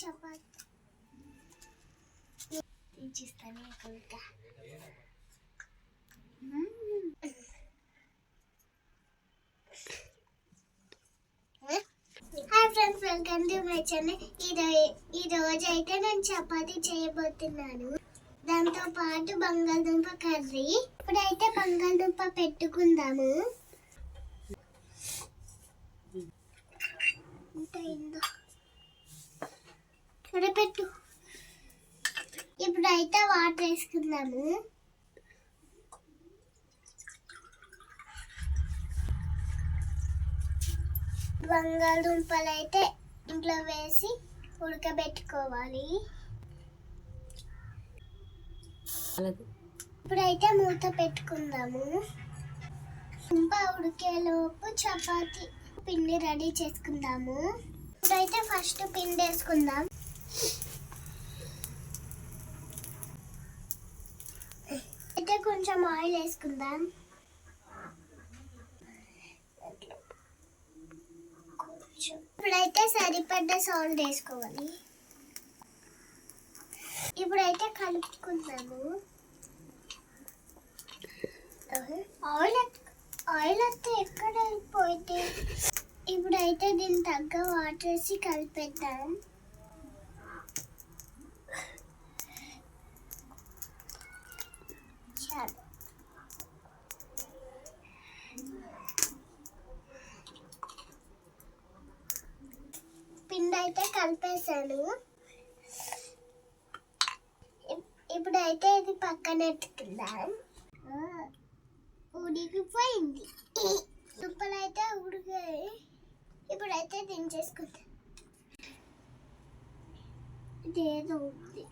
Chapati తీసిస్తాను hi friends welcome to my channel ఈ రోజు అయితే నేను చపాతి చేయబోతున్నాను. దాంతో పాటు బంగాళదుంప కర్రీ. ఇప్పుడైతే బంగాళదుంప పెట్టుకుందాము. ఇంత అయిందో సరే పెట్టు ఇప్పుడైతే వాటర్ వేసుకుందాము. బంగాళదుంపలు అయితే ఇంట్లో వేసి ఉడకబెట్టుకోవాలి. ఇప్పుడైతే మూత పెట్టుకుందాము. దుంప ఉడికేలోపు చపాతి పిండి రెడీ చేసుకుందాము. ఇప్పుడైతే ఫస్ట్ పిండి వేసుకుందాం అయితే కొంచెం ఆయిల్ వేసుకుందాం ఇప్పుడైతే సరిపడ్డ సాల్ట్ వేసుకోవాలి ఇప్పుడైతే కలుపుకుందాము ఆయిల్ ఆయిల్ అయితే ఎక్కడ వెళ్ళిపోయింది ఇప్పుడైతే దీని తగ్గ వాటర్ వేసి కలిపేద్దాం పిండి అయితే కలిపేశాను ఇప్పుడైతే ఇది పక్కన ఎత్తుకుందాం. ఆ, దుప్పలు అయితే ఉడికాయి. ఇప్పుడైతే దించేసుకుందాం. ఇదేదో ఉంది.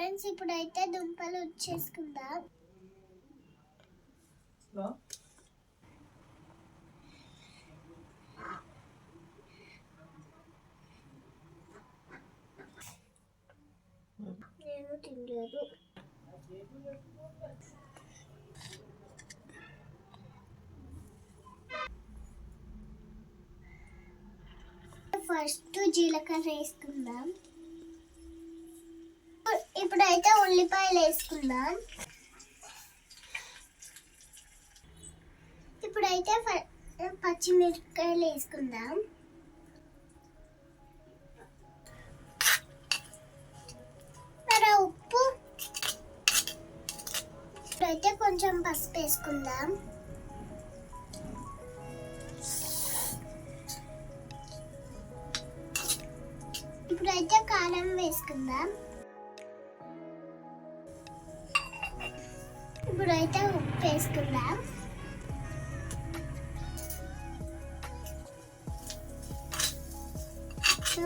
ఫ్రెండ్స్ ఇప్పుడైతే దుంపలు వచ్చేసుకుందాం. నేను తినలేదు. ఫస్ట్ జీలకర్ర వేసుకుందాం. అయితే ఉల్లిపాయలు వేసుకుందాం. ఇప్పుడైతే పచ్చిమిరపకాయలు వేసుకుందాం. మరి ఉప్పు? ఇప్పుడైతే కొంచెం పసుపు వేసుకుందాం. ఇప్పుడైతే కారం వేసుకుందాం. ఇప్పుడైతే ఉప్పు వేసుకుందాం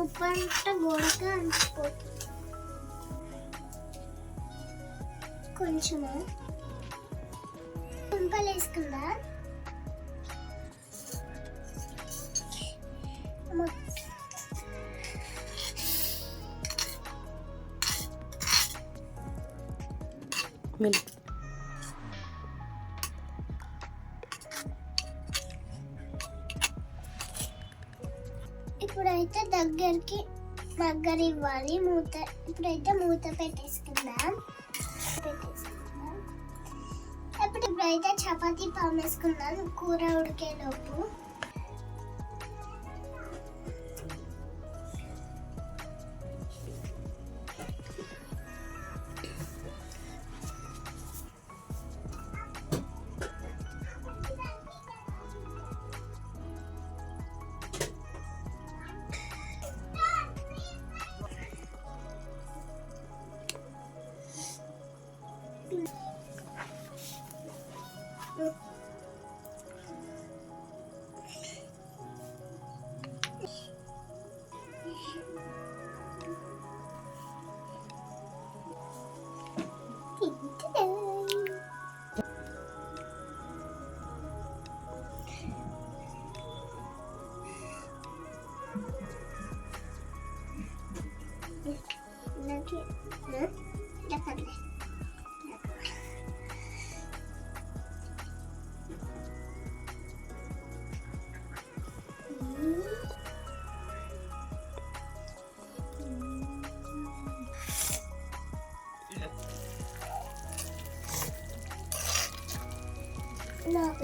ఉప్పు అంతా గోడక అంటిపోతుంది కొంచెము దుంపలు వేసుకుందా. మిల్క్. ఇప్పుడైతే దగ్గరికి దగ్గర ఇవ్వాలి. మూత ఇప్పుడైతే మూత పెట్టేసుకుందాం. పెట్టేసుకుందాం. ఇప్పుడు ఇప్పుడైతే చపాతీ పామేసుకుందాం కూర ఉడికేలోపు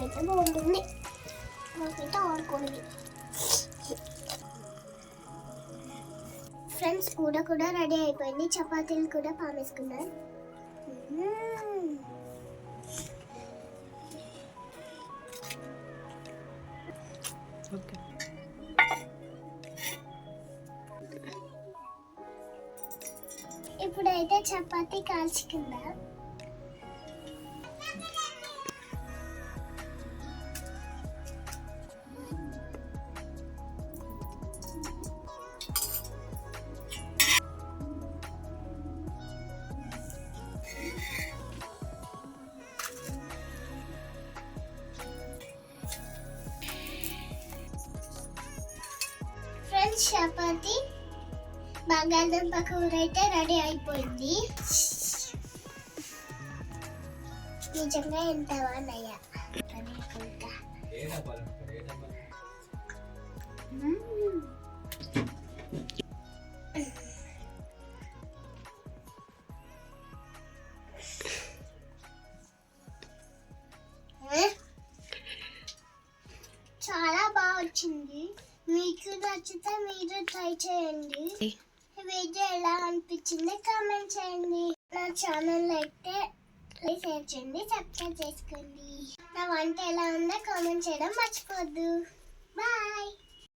అయితే బాగుంటుంది నాకైతే ఆడుకోండి ఫ్రెండ్స్ కూర కూడా రెడీ అయిపోయింది. చపాతీలు కూడా. ఓకే. ఇప్పుడైతే చపాతీ కాల్చుకుందాం. చపాతీ బంగాళదుంప కూర అయితే రెడీ అయిపోయింది. నిజంగా ఎంత బాగున్నాయా? అనుకుంటా. చేయండి. ఈ వీడియో ఎలా అనిపించింది కామెంట్ చేయండి. నా ఛానల్ అయితే షేర్ చేయండి సబ్స్క్రైబ్ చేసుకోండి. నా వంట ఎలా ఉందో కామెంట్ చేయడం మర్చిపోద్దు.